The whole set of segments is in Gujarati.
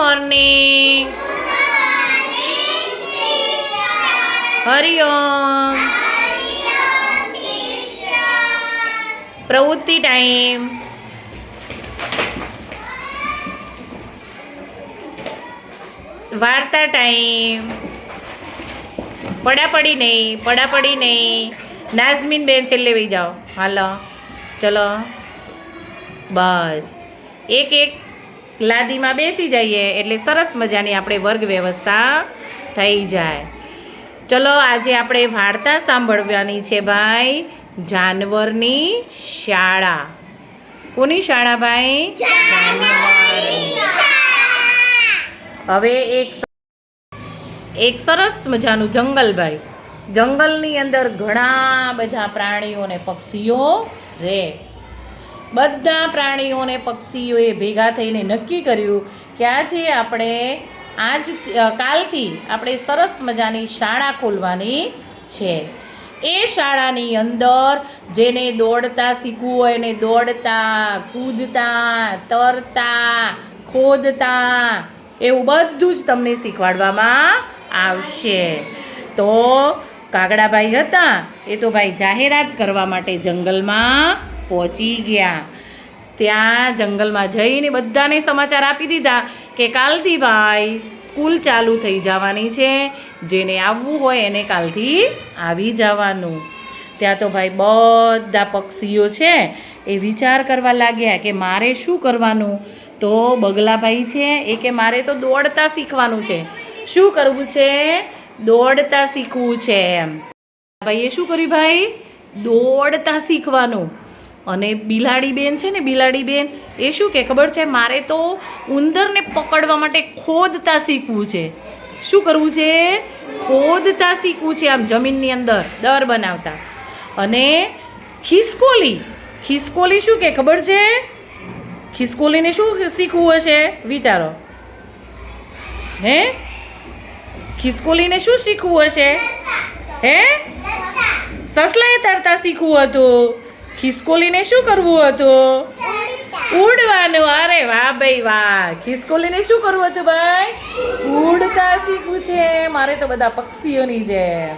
મોર્નિંગ હરિઓમ પ્રવૃત્તિ ટાઈમ વાર્તા ટાઈમ પડાપડી નહીં પડાપડી નહીં નાઝમીન બેન છેલ્લે વહી જાઓ હાલો ચલો બસ એક એક લાદીમાં બેસી જઈએ એટલે સરસ મજાની આપણે વર્ગ વ્યવસ્થા થઈ જાય. ચલો આજે આપણે વાર્તા સાંભળવાની છે ભાઈ જાનવરની શાળા. કોની શાળા ભાઈ? હવે એક એક સરસ મજાનું જંગલ ભાઈ. જંગલની અંદર ઘણા બધા પ્રાણીઓ ને પક્ષીઓ રહે. બધા પ્રાણીઓને પક્ષીઓએ ભેગા થઈને નક્કી કર્યું કે આજે આપણે આજ કાલથી આપણે સરસ મજાની શાળા ખોલવાની છે. એ શાળાની અંદર જેને દોડતા શીખવું હોય એને દોડતા, કૂદતા, તરતા, ખોદતા એવું બધું જ તમને શીખવાડવામાં આવશે. તો કાગડાભાઈ હતા, એ તો ભાઈ જાહેરાત કરવા માટે જંગલમાં પહોંચી ગયા. ત્યાં જંગલમાં જઈને બધાને સમાચાર આપી દીધા કે કાલથી ભાઈ સ્કૂલ ચાલુ થઈ જવાની છે. જેને આવવું હોય એને કાલથી આવી જવાનું. ત્યાં તો ભાઈ બધા પક્ષીઓ છે એ વિચાર કરવા લાગ્યા કે મારે શું કરવાનું? તો બગલાભાઈ છે એ કે મારે તો દોડતા શીખવાનું છે. શું કરવું છે? દોડતા શીખવું છે એમ. ભાઈએ શું કર્યું ભાઈ? દોડતા શીખવાનું. અને બિલાડી બેન છે ને બિલાડી બેન એ શું કે ખબર છે? મારે તો ઉંદરને પકડવા માટે ખોદતા શીખવું છે. શું કરવું છે? ખોદતા શીખવું છે આમ જમીનની અંદર, દર બનાવતા. અને ખિસકોલી ખિસકોલી શું કે ખબર છે? ખિસકોલીને શું શીખવું હશે? વિચારો. હે? ખિસકોલીને શું શીખવું હશે? હે? સસલાએ તરતા શીખવું હતું. ખિસકોલીને શું કરવું હતું? ઉડવાનું. અરે વાહ ભાઈ વાહ. ખિસકોલીને શું કરવું હતું ભાઈ? ઉડતા શીખવું છે. મારે તો બધા પક્ષીઓની જેમ.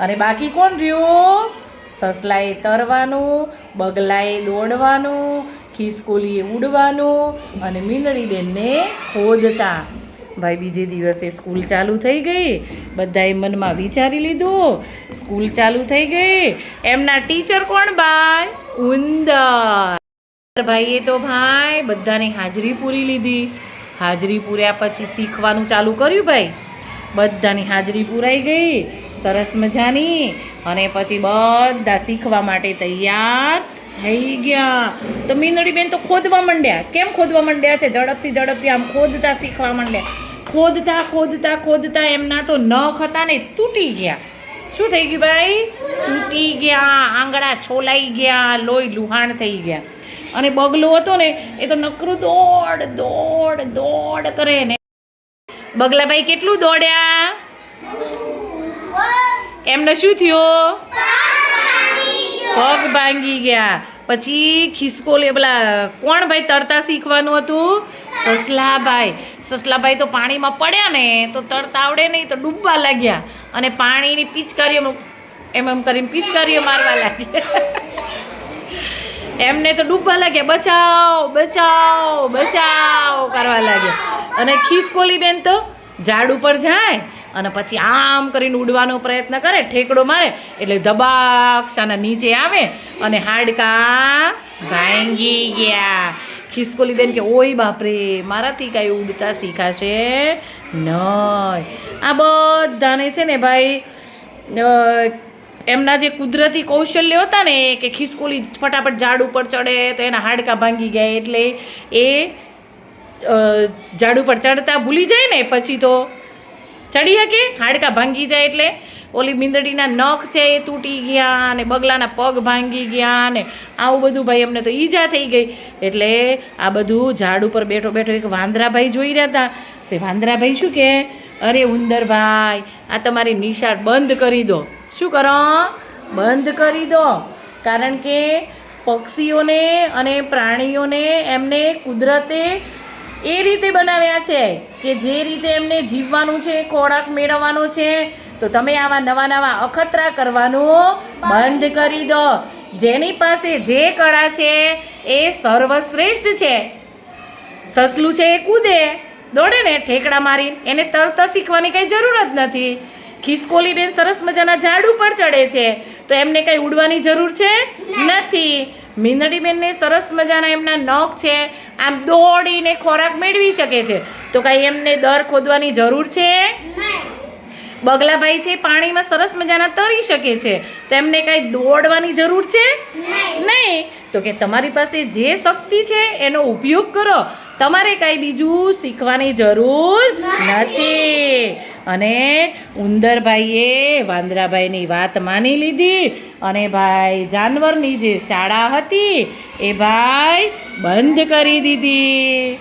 અને બાકી કોણ રહ્યું? સસલાએ તરવાનું, બગલાએ દોડવાનું, ખિસકોલીએ ઉડવાનું અને મીંદડી બેનને ખોદતા. ભાઈ, બીજે દિવસે સ્કૂલ ચાલુ થઈ ગઈ. બધાએ મનમાં વિચારી લીધું, સ્કૂલ ચાલુ થઈ ગઈ. એમના ટીચર કોણ ભાઈ? ઉંદર. ભાઈએ તો ભાઈ, બધાની હાજરી પૂરી લીધી. હાજરી પૂર્યા પછી શીખવાનું ચાલુ કર્યું ભાઈ. બધાની હાજરી પૂરાઈ ગઈ. સરસ મજાની. અને પછી બધા શીખવા માટે તૈયાર થઈ ગયા. તો મીનડી બેન તો ખોદવા માંડ્યા. કેમ ખોદવા માંડ્યા છે? ઝડપથી ઝડપથી આમ ખોદતા શીખવા માંડ્યા. ખોદતા ખોદતા ખોદતા એમના તો નખ હતા ને, તૂટી ગયા. શું થઈ ગયું ભાઈ? તૂટી ગયા, આંગળા છોલાઈ ગયા, લોહી લુહાણ થઈ ગયા. અને બગલો હતો ને, એ તો નકરું દોડ દોડ દોડ કરે ને. બગલાભાઈ કેટલું દોડ્યા? એમને શું થયું? પગ ભાંગી ગયા. પછી ખિસકોલી પેલા કોણ ભાઈ તરતા શીખવાનું હતું? સસલાભાઈ. સસલાભાઈ તો પાણીમાં પડ્યા ને, તો તરતા આવડે નહીં, તો ડૂબવા લાગ્યા. અને પાણીની પિચકારીઓ એમ એમ કરીને પિચકારીઓ મારવા લાગ્યા. એમને તો ડૂબવા લાગ્યા. બચાવ બચાવ બચાવ કરવા લાગ્યા. અને ખિસકોલી બેન તો ઝાડ ઉપર જાય અને પછી આમ કરીને ઉડવાનો પ્રયત્ન કરે, ઠેકડો મારે, એટલે ધબાક્ષાના નીચે આવે અને હાડકા ભાંગી ગયા. ખિસકોલી બેન કે, ઓય બાપરે, મારાથી કાંઈ ઉડતા શીખાશે નહીં. આ બધાને છે ને ભાઈ એમના જે કુદરતી કૌશલ્ય હતા ને, કે ખિસકોલી ફટાફટ ઝાડ ઉપર ચડે, તો એના હાડકા ભાંગી ગયા, એટલે એ ઝાડ ઉપર ચડતા ભૂલી જાય ને, પછી તો ચડી શકે હાડકા ભાંગી જાય એટલે ઓલી મીંદડીના નખ છે એ તૂટી ગયા અને બગલાના પગ ભાંગી ગયા ને આવું બધું ભાઈ અમને તો ઈજા થઈ ગઈ. એટલે આ બધું ઝાડ ઉપર બેઠો બેઠો એક વાંદરાભાઈ જોઈ રહ્યા હતા. તે વાંદરાભાઈ શું કહે અરે ઉંદરભાઈ, આ તમારી નિશાળ બંધ કરી દો. શું કરો? બંધ કરી દો. કારણ કે પક્ષીઓને અને પ્રાણીઓને એમને કુદરતે એ રીતે બનાવ્યા છે કે જે રીતે એમને જીવવાનું છે ખોરાક મેળવવાનો છે તો તમે આવા નવા નવા અખતરા કરવાનું બંધ કરી દો. જેની પાસે જે કળા છે એ સર્વશ્રેષ્ઠ છે. સસલું છે એ કૂદે દોડે ને ઠેકડા મારી એને તરત શીખવાની કંઈ જરૂર જ નથી. ખિસકોલી બેન સરસ મજાના ઝાડ ઉપર ચડે છે. તો એમને કંઈ ઉડવાની જરૂર છે? નથી. મીંદડી બેનને સરસ મજાના એમના નખ છે. આમ દોડીને ખોરાક મેળવી શકે છે. તો કાંઈ એમને દર ખોદવાની જરૂર છે? બગલાભાઈ છે પાણીમાં સરસ મજાના તરી શકે છે. તો એમને કાંઈ દોડવાની જરૂર છે? નહીં. તો કે તમારી પાસે જે શક્તિ છે એનો ઉપયોગ કરો. તમારે કાંઈ બીજું શીખવાની જરૂર નથી. અને ઉંદરભાઈએ વાંદરાભાઈની વાત માની લીધી અને ભાઈ જાનવરની જે શાળા હતી એ ભાઈ બંધ કરી દીધી.